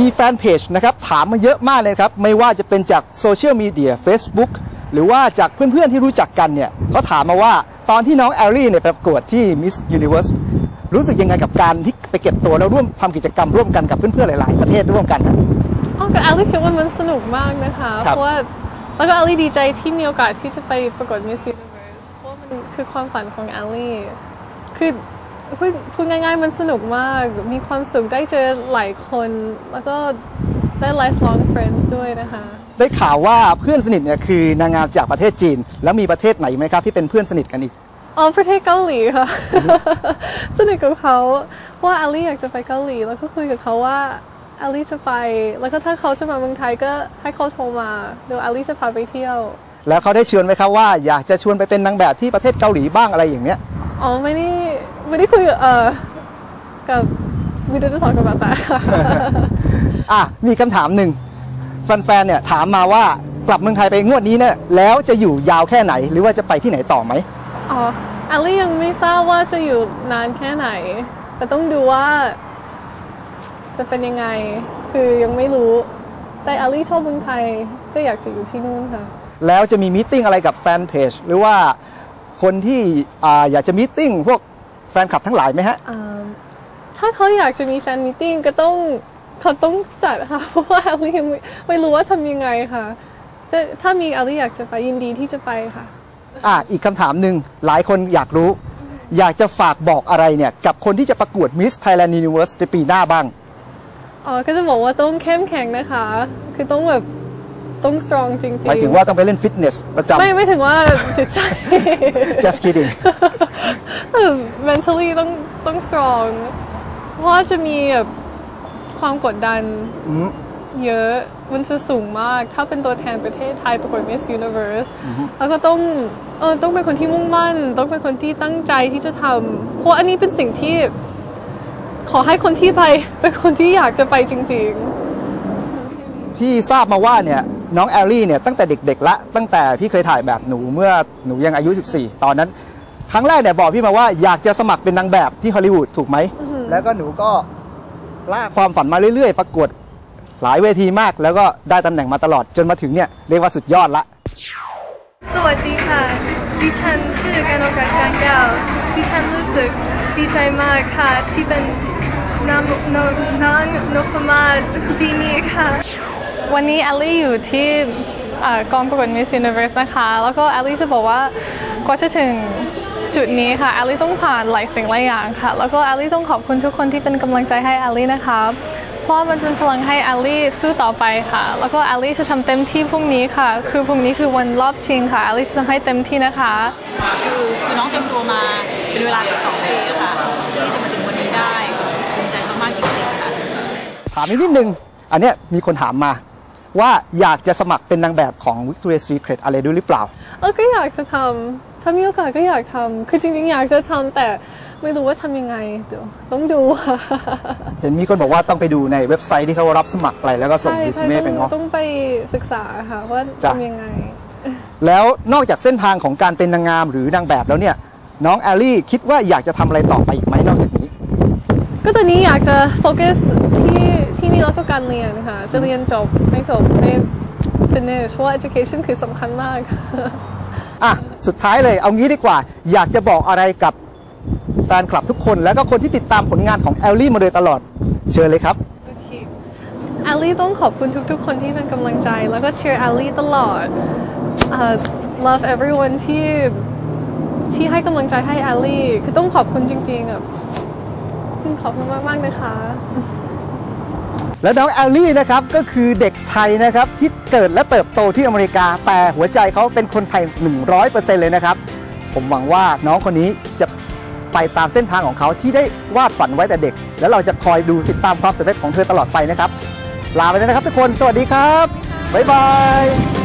มีแฟนเพจนะครับถามมาเยอะมากเลยครับ ไม่ว่าจะเป็นจากโซเชียลมีเดีย Facebook หรือว่าจากเพื่อนๆที่รู้จักกันเนี่ยเขาถามมาว่าตอนที่น้องแอลลี่เนี่ยไปประกวดที่ Miss Universe รู้สึกยังไงกับการที่ไปเก็บตัวแล้วร่วมทำกิจกรรมร่วมกันกับเพื่อนๆหลาย ๆ ประเทศร่วมกันนะอ๋อก็แอลลี่คิดว่ามันสนุกมากนะคะครับเพราะว่าแล้วก็แอลลี่ดีใจที่มีโอกาสที่จะไปประกวด Miss Universe เพราะว่ามันคือความฝันของแอลลี่คือ พูดพูดง่ายๆมันสนุกมาก มีความสุขได้เจอหลายคน แล้วก็ได้ lifelong friends ด้วยนะคะ ได้ข่าวว่าเพื่อนสนิทเนี่ยคือนางงามจากประเทศจีน แล้วมีประเทศไหนไหมครับที่เป็นเพื่อนสนิทกันอีกอ๋อประเทศเกาหลีค่ะ สนิทกับเขาเพราะว่าแอลลี่อยากจะไปเกาหลี แล้วก็คุยกับเขาว่าแอลลี่จะไป แล้วก็ถ้าเขาจะมาเมืองไทยก็ให้เขาโทรมาเดี๋ยวแอลลี่จะพาไปเที่ยว แล้วเขาได้ชวนไหมครับว่าอยากจะชวนไปเป็นนางแบบที่ประเทศเกาหลีบ้างอะไรอย่างเนี้ยอ๋อไม่ได้ ไม่ได้คุยกับเออกับวิดีโอ talk about that ค่ะ อะมีคำถามหนึ่งแฟนๆเนี่ยถามมาว่ากลับเมืองไทยไปงวดนี้เนี่ยแล้วจะอยู่ยาวแค่ไหน หรือว่าจะไปที่ไหนต่อไหมอ๋อแอลลี่ยังไม่ทราบว่าจะอยู่นานแค่ไหน แต่ต้องดูว่า จะเป็นยังไง คือยังไม่รู้ แต่แอลลี่ชอบเมืองไทยก็อยากจะอยู่ที่นู่นค่ะ แล้วจะมีมตติ팅อะไรกับแฟนเพจหรือว่าคนที่อ่าอยากจะมตติ팅พวก แฟนคลับทั้งหลายไหมฮะ อ่าถ้าเขาอยากจะมีแฟนมิทติ้งก็ต้องเขาต้องจัดค่ะ เพราะว่าแอลลี่ยังไม่ไม่รู้ว่าทำยังไงค่ะแต่ถ้ามีแอลลี่อยากจะไปยินดีที่จะไปค่ะ อะอีกคำถามหนึ่งหลายคนอยากรู้ อยากจะฝากบอกอะไรเนี่ย กับคนที่จะประกวด Miss Thailand Universe ในปีหน้าบ้าง อ๋อก็จะบอกว่าต้องเข้มแข็งนะคะ คือต้องแบบต้อง strong จริงๆหมายถึงว่าต้องไปเล่นฟิตเนสประจไม่ไม่ถึงว่าจิตใจำ just kidding mentally ต้องต้อง strong เพราะว่าจะมีแบบความกดดันอืมเยอะ มันจะสูงมาก ถ้าเป็นตัวแทนประเทศไทยประกวด Miss Universe แล้วก็ต้องเออต้องเป็นคนที่มุ่งมั่น ต้องเป็นคนที่ตั้งใจที่จะทำเพราะอันนี้เป็นสิ่งที่ ขอให้คนที่ไปเป็นคนที่อยากจะไปจริง ๆ พี่ทราบมาว่าเนี่ยน้องแอลลี่เนี่ยตั้งแต่เด็กๆละตั้งแต่พี่เคยถ่ายแบบหนูเมื่อหนูยังอายุ 14 ตอนนั้น ครั้งแรกเนี่ยบอกพี่มาว่าอยากจะสมัครเป็นนางแบบที่ฮอลลีวูดถูกไหม แล้วก็หนูก็ลากความฝันมาเรื่อยๆ ประกวดหลายเวทีมาก แล้วก็ได้ตำแหน่งมาตลอดจนมาถึงเนี่ยเรียกว่าสุดยอดละ สวัสดีค่ะ ดิฉันชื่อกนกรัตน์จางแก้วดิฉันรู้สึกดีใจมากค่ะที่เป็นนางนางนางนพมาศปีนี้ค่ะ วันนี้แอลลี่อยู่ที่เอ่อกองประกวด Miss Universe นะคะ แล้วก็แอลลี่จะบอกว่ากว่าจะถึง จุดนี้ค่ะแอลลี่ต้องผ่านหลายสิ่งหลายอย่างค่ะ แล้วก็แอลลี่ต้องขอบคุณทุกคนที่เป็นกำลังใจให้แอลลี่นะคะเพราะว่ามันเป็นพลังให้แอลลี่สู้ต่อไปค่ะ แล้วก็แอลลี่จะทำเต็มที่พรุ่งนี้ค่ะ คือพรุ่งนี้คือวันรอบชิงค่ะแอลลี่จะทำให้เต็มที่นะคะคือคือน้องเตรียมตัวมาเป็นเวลาเกือบสองปีอะค่ะที่จะมาถึงวันนี้ได้ภูมิใจมากๆจริงๆค่ะถามอีกนิดนึงอันเนี้ยมีคนถามมาว่าอยากจะสมัครเป็นนางแบบของ Victoria's Secret อะไรด้วยหรือเปล่า เออก็อยากจะทำ ถ้ามีโอกาสก็อยากทำคือจริงๆ อยากจะทำแต่ไม่รู้ว่าทำยังไงเดี๋ยวต้องดูค่ะเห็นมีคนบอกว่าต้องไปดูในเว็บไซต์ที่เขารับสมัครไปแล้วก็ส่งใช่รีใช่เมต้ไปองเนาะต้องไปศึกษาค่ะว่าจ้ะทำยังไง แล้วนอกจากเส้นทางของการเป็นนางงามหรือนางแบบแล้วเนี่ย น้องแอลลี่คิดว่าอยากจะทำอะไรต่อไปอีกไหมนอกจากนี้ ก็ตอนนี้อยากจะโฟกัสที่ที่นี่แล้วก็การเรียนค่ะจะเรียนจบให้จบให้ finish เพราะว่า education คือสำคัญมาก อะสุดท้ายเลยเอางี้ดีกว่า อยากจะบอกอะไรกับแฟนคลับทุกคน แล้วก็คนที่ติดตามผลงานของแอลลี่มาโดยตลอด เชิญเลยครับแอลลี่ต้องขอบคุณทุกๆ คนที่เป็นกำลังใจ แล้วก็เชียร์แอลลี่ตลอดเอ่อ love everyone ที่ที่ให้กำลังใจให้แอลลี่ คือต้องขอบคุณจริงๆอะขอบคุณมากๆนะคะ แล้วน้องแอลลี่นะครับก็คือเด็กไทยนะครับที่เกิดและเติบโตที่อเมริกา แต่หัวใจเขาเป็นคนไทย 100%เลยนะครับ ผมหวังว่าน้องคนนี้จะไปตามเส้นทางของเขาที่ได้วาดฝันไว้แต่เด็ก แล้วเราจะคอยดูติดตามความสำเร็จของเธอตลอดไปนะครับ ลาไปแล้วนะครับทุกคน สวัสดีครับ บ๊ายบาย